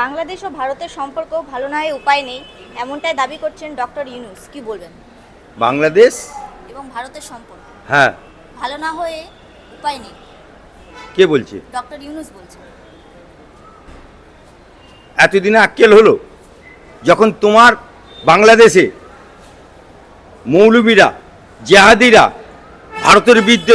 বাংলাদেশ ও ভারতের সম্পর্ক ভালো না হয় উপায় নেই এমনটাই দাবি করছেন ডক্টর ইউনুস। কি বলবেন? বাংলাদেশ? এবং ভারতের সম্পর্ক। হ্যাঁ। ভালো না হয়ে উপায় নেই। কে বলছে? ডক্টর ইউনুস বলছেন। এতদিনে আক্কেল হলো যখন তোমার বাংলাদেশে মৌলবীরা জেহাদিরা ভারতের বিরুদ্ধে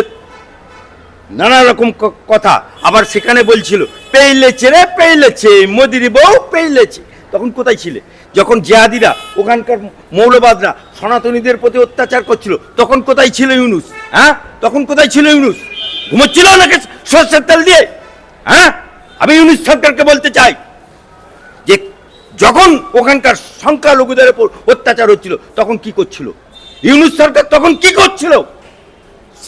নানা রকম কথা। আবার সেখানে বলছিল, পেইলেছে রে, পেইলেছে, মোদির বউ পেইলেছে। তখন কোথায় ছিলে? যখন জেহাদিরা, ওখানকার মৌলবাদরা, সনাতনীদের প্রতি অত্যাচার করছিল, তখন কোথায় ছিল ইউনুস? হ্যাঁ? তখন কোথায় ছিল ইউনুস? ঘুমোচ্ছিল নাকি সর্ষের তেল দিয়ে? হ্যাঁ? আমি ইউনুস সরকারকে বলতে চাই যে, যখন ওখানকার সংখ্যালঘুদের ওপর অত্যাচার হচ্ছিল, তখন কি করছিল? ইউনুস সরকার তখন কি করছিল?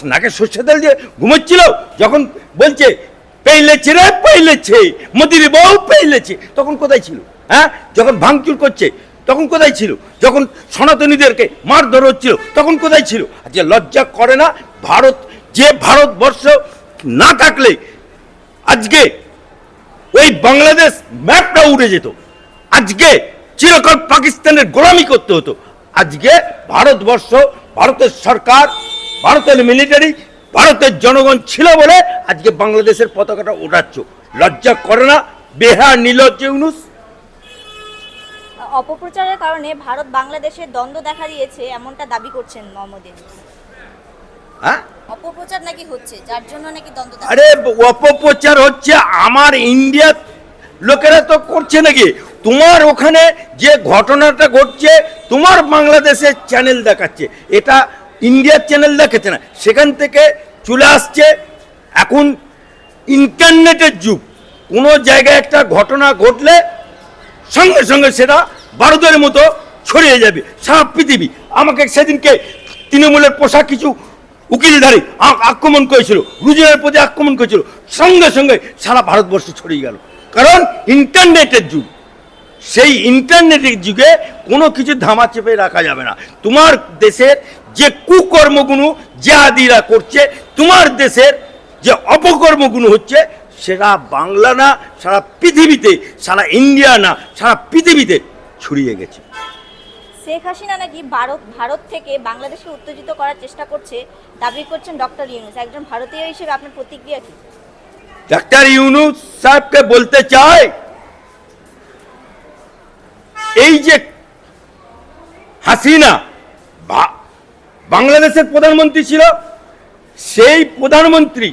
নাকে সর্ষে তেল দিয়ে ঘুমোচ্ছিল, যখন বলছে, পেইলেছে রে, পেইলেছে, মোদির বউ পেইলেছে। তখন কোথায় ছিল? হ্যাঁ? যখন ভাঙচুর করছে, তখন কোথায় ছিল? যখন সনাতনীদেরকে মারধর হচ্ছিল, তখন কোথায় ছিল? যে লজ্জা করে না? ভারত, যে ভারতবর্ষ না থাকলে আজকে ওই বাংলাদেশ ম্যাপটা উড়ে যেত। আজকে চিরকাল পাকিস্তানের গোলামি করতে হতো। আজকে ভারতবর্ষ, ভারতের সরকার ভারতের মিলিটারি ভারতের জনগণ ছিল বলে আজকে বাংলাদেশের পতাকাটা ওঠাচ্ছ লজ্জা করে না? বেহা নিলজ্জ ইউনুস। অপপ্রচারের কারণে ভারত বাংলাদেশের দ্বন্দ্ব দেখা দিয়েছে এমনটা দাবি করছেন মোহাম্মদ ইউনুস। হ্যাঁ? অপপ্রচার নাকি হচ্ছে? যার জন্য নাকি দ্বন্দ্ব আরে অপপ্রচার হচ্ছে আমার ইন্ডিয়া লোকেরা তো করছে নাকি? তোমার ওখানে যে ঘটনাটা ঘটছে তোমার বাংলাদেশের চ্যানেল দেখাচ্ছে। এটা ইন্ডিয়ার চ্যানেল দেখাচ্ছে না। সেখান থেকে চলে আসছে এখন ইন্টারনেটের যুগ। কোনো জায়গায় একটা ঘটনা ঘটলে সঙ্গে সঙ্গে সেটা ভারতের মতো ছড়িয়ে যাবে সারা পৃথিবী। আমাকে সেদিনকে তৃণমূলের পোশাক কিছু উকিলধারী আক্রমণ করেছিল রুজনের প্রতি আক্রমণ করেছিল, সঙ্গে সঙ্গে সারা ভারতবর্ষ ছড়িয়ে গেল। কারণ ইন্টারনেটের যুগ। সেই ইন্টারনেটের যুগে কোনো কিছু ধামা চেপে রাখা যাবে না। তোমার দেশের যে কুকর্মগুলো জাহাদিরা করছে তোমার দেশের যে অপকর্মগুলো হচ্ছে সেটা বাংলা না সারা পৃথিবীতে সারা ইন্ডিয়া না সারা পৃথিবীতে ছড়িয়ে গেছে। শেখ হাসিনা নাকি ভারত ভারত থেকে বাংলাদেশকে উত্তেজিত করার চেষ্টা করছে দাবি করছেন ডক্টর ইউনুস। একজন ভারতীয় হিসেবে আপনার প্রতিক্রিয়া কি? ডক্টর ইউনুস সাহেবকে বলতে চাই এই যে হাসিনা বা- বাংলাদেশের প্রধানমন্ত্রী ছিল, সেই প্রধানমন্ত্রী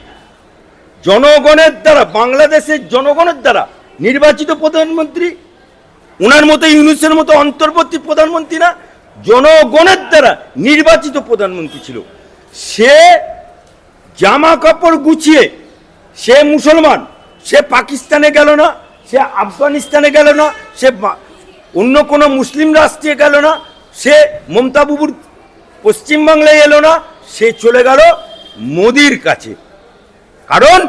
জনগণের দ্বারা, বাংলাদেশের জনগণের দ্বারা নির্বাচিত প্রধানমন্ত্রী ওনার মতো ইউনুসের মতো অন্তর্বর্তী প্রধানমন্ত্রী না, জনগণের দ্বারা নির্বাচিত প্রধানমন্ত্রী ছিল। সে জামা কাপড় গুছিয়ে, সে মুসলমান, সে পাকিস্তানে গেল না, সে আফগানিস্তানে গেল না, সে অন্য কোনো মুসলিম রাষ্ট্রে গেল না, সে মমতা বুবুর পশ্চিমবাংলায় এলো না, সে চলে গেল মোদির কাছে। কারণ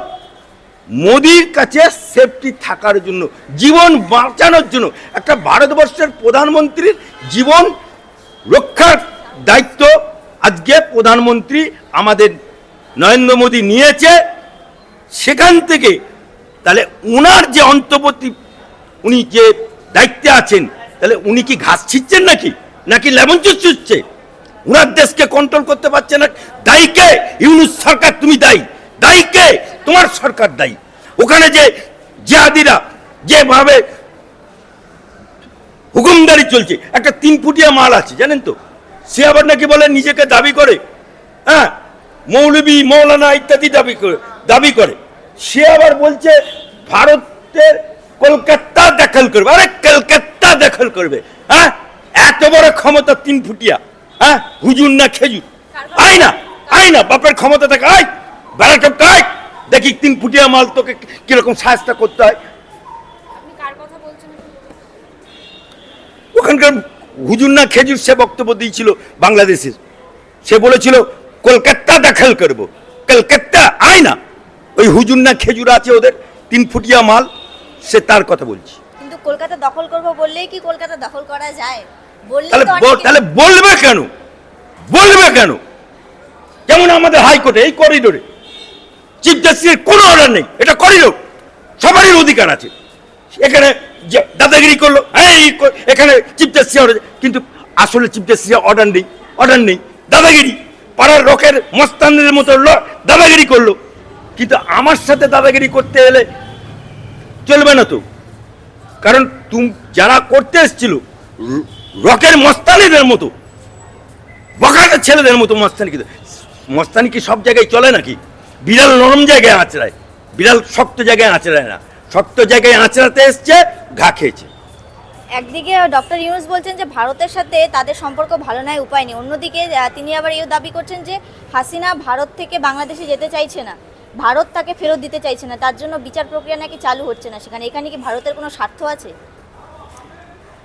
মোদির কাছে সেফটি থাকার জন্য, জীবন বাঁচানোর জন্য, একটা ভারতবর্ষের প্রধানমন্ত্রীর জীবন রক্ষার দায়িত্ব আজকে প্রধানমন্ত্রী আমাদের নরেন্দ্র মোদী নিয়েছে। সেখান থেকে তাহলে উনার যে অন্তর্বর্তী, উনি যে দায়িত্বে আছেন, তাহলে উনি কি ঘাস ছিচ্ছেন নাকি? নাকি লেমন জুস চুচ্ছে উনার দেশকে কন্ট্রোল করতে পারছে না। দায়ী কে? ইউনুস সরকার, তুমি দায়ী। দায়ী কে? তোমার সরকার দায়ী। ওখানে যে জিহাদিরা যেভাবে হুকুমদারি চলছে, একটা তিন ফুটিয়া মাল আছে, জানেন তো? সে আবার নাকি বলে নিজেকে দাবি করে হ্যাঁ? মৌলবী, মৌলানা ইত্যাদি দাবি করে দাবি করে। সে আবার বলছে, ভারতের কলকাতা দখল করবে। আরে কলকাতা দখল করবে হ্যাঁ? এত বড় ক্ষমতা তিন ফুটিয়া। হ্যাঁ? হুজুর না খেজুর? আয় না আয় না বাপের ক্ষমতা থাকে আয়। বেড়াটা কায়? দেখি তিন ফুটিয়া মাল তোকে কীরকম সাহায্য করতে হয়। ওখানকার হুজুর না খেজুর সে বক্তব্য দিয়েছিল বাংলাদেশের। সে বলেছিল কলকাতা দখল করব। কলকাতা আয় না। ওই হুজুর না খেজুর আছে ওদের তিন ফুটিয়া মাল সে তার কথা বলছি। কিন্তু কলকাতা দখল করব বললেই কি কলকাতা দখল করা যায়? তাহলে বলবে কেন? বলবে কেন? যেমন আমাদের হাইকোর্টে এই করিডোরে চিফ জাস্টিসের কোনো অর্ডার নেই। এটা করিডোর। সবারই অধিকার আছে। এখানে দাদাগিরি করল এই এখানে চিফ জাস্টিস অর্ডার কিন্তু আসলে চিফ জাস্টিস অর্ডার নেই অর্ডার নেই। দাদাগিরি পাড়ার রকের মস্তানদের মতো দাদাগিরি করল। কিন্তু আমার সাথে দাদাগিরি করতে এলে চলবে না তো। কারণ তুম যারা করতে এসেছিল রকের মস্তানিদের মতো। বকাটা ছেলেদের মতো মস্তানি কিন্তু মস্তানি কি সব জায়গায় চলে নাকি? বিড়াল নরম জায়গায় আঁচড়ায়। বিড়াল শক্ত জায়গায় আঁচড়ায় না। শক্ত জায়গায় আঁচড়াতে এসছে, ঘা খেয়েছে। একদিকে ডক্টর ইউনুস বলছেন যে, ভারতের সাথে তাদের সম্পর্ক ভালো নয় উপায় নেই। অন্যদিকে তিনি আবার এও দাবি করছেন যে, হাসিনা ভারত থেকে বাংলাদেশে যেতে চাইছে না। ভারত তাকে ফেরত দিতে চাইছে না। তার জন্য বিচার প্রক্রিয়া নাকি চালু হচ্ছে না সেখানে। এখানে কি ভারতের কোনো স্বার্থ আছে?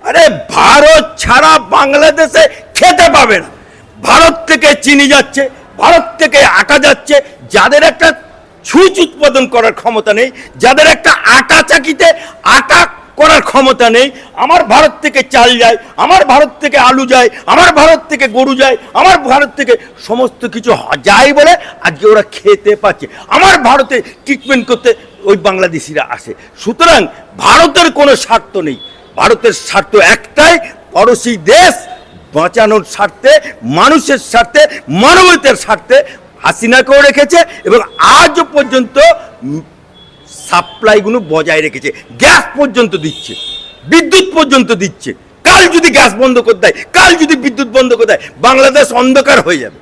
আরে ভারত ছাড়া বাংলাদেশে খেতে পাবে না। ভারত থেকে চিনি যাচ্ছে, ভারত থেকে আটা যাচ্ছে, যাদের একটা ছুঁচ উৎপাদন করার ক্ষমতা নেই, যাদের একটা আটা চাকিতে আটা করার ক্ষমতা নেই, আমার ভারত থেকে চাল যায়, আমার ভারত থেকে আলু যায়, আমার ভারত থেকে গরু যায়, আমার ভারত থেকে সমস্ত কিছু যায় বলে আজকে ওরা খেতে পাচ্ছে। আমার ভারতে ট্রিটমেন্ট করতে ওই বাংলাদেশিরা আসে। সুতরাং ভারতের কোনো স্বার্থ নেই। ভারতের স্বার্থ একটাই, পড়োশি দেশ বাঁচানোর স্বার্থে, মানুষের স্বার্থে, মানবতার স্বার্থে হাসিনাকেও রেখেছে এবং আজও পর্যন্ত সাপ্লাইগুলো বজায় রেখেছে। গ্যাস পর্যন্ত দিচ্ছে, বিদ্যুৎ পর্যন্ত দিচ্ছে। কাল যদি গ্যাস বন্ধ করে দেয়, কাল যদি বিদ্যুৎ বন্ধ করে দেয়, বাংলাদেশ অন্ধকার হয়ে যাবে।